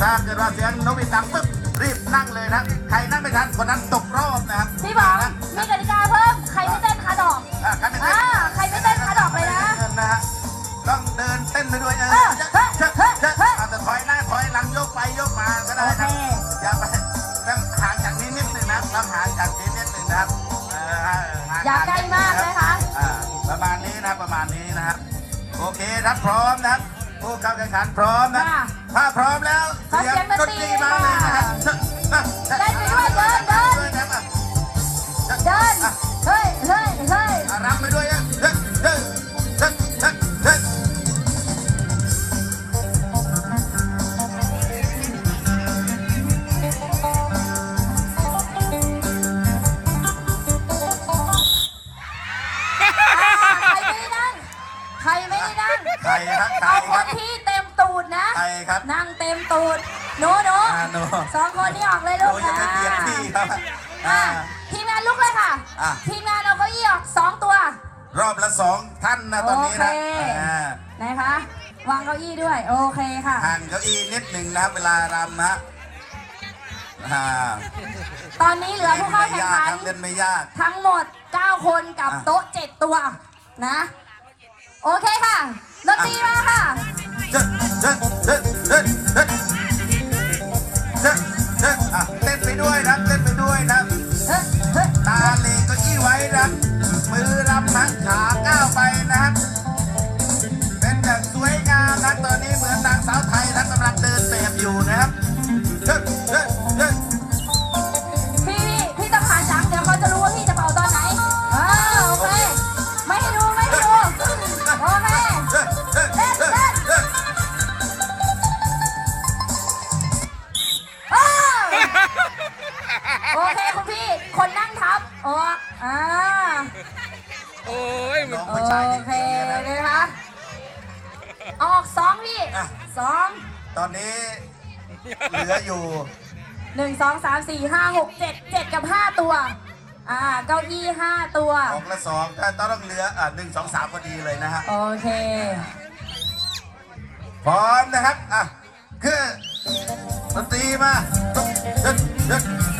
ถ้าเกิดว่าเสียงนกหวีดดังปุ๊บรีบนั่งเลยนะใครนั่งไม่ทันคนนั้นตกรอบนะครับพี่บอกนะมีกติกาเพิ่ม ใครไม่เต้นคาดอกอะใครไม่เต้นอ่าใครไม่เต้นคาดอกเลยนะเงินนะฮะต้องเดินเต้นไปด้วยเอเอออเจ๊เฮ้ยเจ๊เฮ้ยเจ๊เฮ้ยอาจจะถอยหน้าถอยหลังยกไปยกมาก็ได้นะโอเคอย่าไปต้องห่างจากนี้นิดหนึ่งนะต้องห่างจากนี้นิดหนึ่งนะครับเออห่างห่งอย่าใกล้มากนะคะอ่าประมาณนี้นะประมาณนี้นะครับโอเคครับพร้อมนะครับผู้เข้าแข่งขันพร้อมนะค่ะ ถ้าพร้อมแล้วขอเสียงดนตรีมาเลยนะครับค่ะเต้นไปด้วย ครครับ นั่งเต็มตูดหนูหนูอ่าหนู สองคนนี้ออกเลยหลูนูกจะไปเบียดพี่ครับอ่า อ่าทีมงานลุกเลยค่ะ อะ ทีมงานเอาเก้าอี้ออกสองตัว รอบละสองท่านนะตอนนี้นะโอเค อ่านะคะ วางเก้าอี้ด้วย โอเคค่ะ ห่างเก้าอี้นิดหนึ่งนะครับเวลารำนะอ่าตอนนี้เหลือเล่นผู้เข้าไม่แข่งยากขัคนรับเล่นไม่ยาก ทั้งหมด 9 คนกับอะ โต๊ะ 7 ตัวนะ โอเคค่ะดนตรีมาค่ะ เดินเดินเดินเดินเดินเดินเต้นไปด้วยนะเต้นไปด้วยนะเฮ้เฮ้ตาเลก็อี้ไว้นะมือรับทั้งขา สองตอนนี้เหลืออยู่หนึ่งสองสามสี่ห้าหกเจ็ดเจ็ดกับห้าตัว อ่า เก้าอี้ห้าตัวออกละสองถ้าต้องเหลืออะหนึ่งสองสามพอดีเลยนะฮะโอเค พร้อมนะครับ อะ คือดนตรีมาเดินเดินเดิ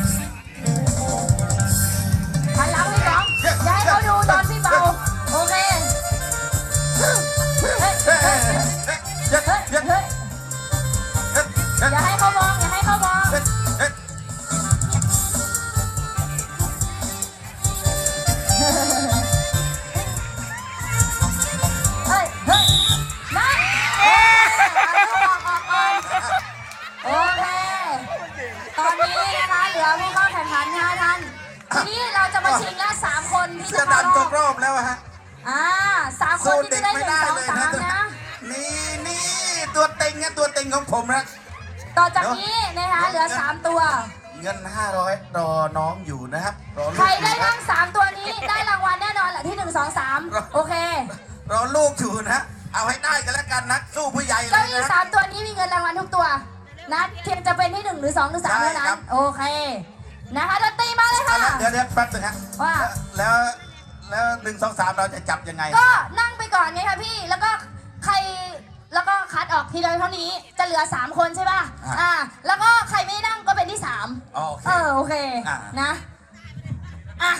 ลือผู้เข้าแข่งขันห้าท่านทีนี้เราจะมาชิงละสามคนที่เสื้จะอเข้ารดำตอกบรอบแล้วอะฮะอ่าสามคนสู้ที่เด็จะกได้หไม่นึ่งได้สองเลยสานะมนะ นี่นี่ตัวเต็งเนี่ยตัวเต็งของผมนะ ต่อจากนี้นะคะเหลือสามตัว เงิน 500 รอน้องอยู่นะครับ รอใคลูรกอได้ยู่นะนั่งสามตัวนี้ได้รางวัลแน่นอนแหละที่หนึ่งสองสามโอเครอลูกอยู่นะ เอาให้ได้กันแล้วกันนะสู้ผู้ใหญ่เลเก้ายอี้นะสามตัวนี้มีเงินรางวัลทุกตัว นะเพียงจะเป็นที่หนึ่งหรือสองหรือสามใช่เท่านั้ครันบโอเค นะคะดนตรีมาเลยค่ะ เดี๋ยวเดี๋ยวแป๊บนึงฮะว่า แล้วแล้วหนึ่งสองสามเราจะจับยังไง ก็นั่งไปก่อนไงคะพี่ แล้วก็ใคร แล้วก็คัดออกทีละเท่านี้ จะเหลือสามคนใช่ป่ะ อะ อ่า แล้วก็ใครไม่นั่งก็เป็นที่สามอ๋อโอเค เออโอเค อะ นะ อะ